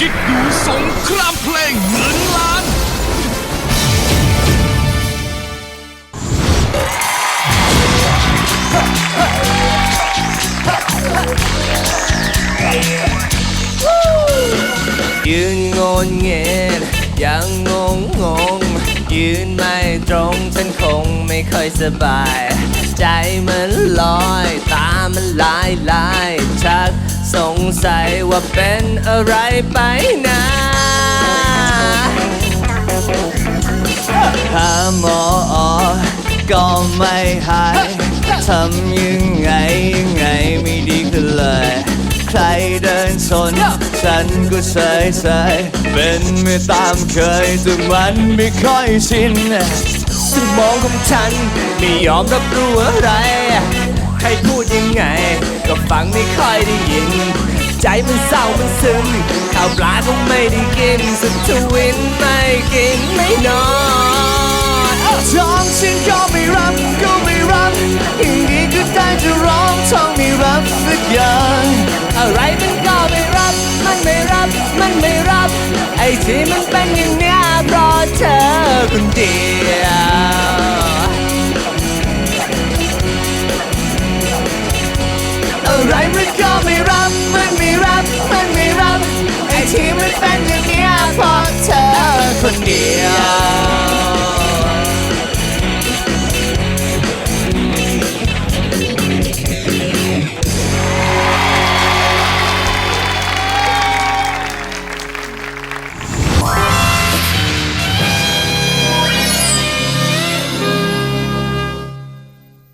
กิ๊กดูสงครามเพลงเงินล้าน ยืนงนเงียนยังงงงง ยืนไม่ตรงฉันคงไม่ค่อยสบาย ใจมันลอย ตามันลายลาย สงสัยว่าเป็นอะไรไปนะหาหมอก็ไม่หายทำยังไงยังไงไม่ดีขึ้นเลย ใครเดินชนฉันก็เฉยเฉยเป็นไม่ตามเคยแต่มันไม่ค่อยชินสมองของฉันไม่ยอมรับรู้อะไร ใครพูดยังไง ก็ฟังไม่ค่อยได้ยิน ใจมันเศร้ามันซึมข้าวปลาก็ไม่ได้กินสุดทวินไม่กินไม่นอนท้องฉันก็ไม่รับก็ไม่รับอย่างนี้ก็ได้จะร้องท้องไม่รับสักอย่างอะไรมันก็ไม่รับ มันไม่รับ มันไม่รับ ไอ้ที่มันเป็นอย่างนี้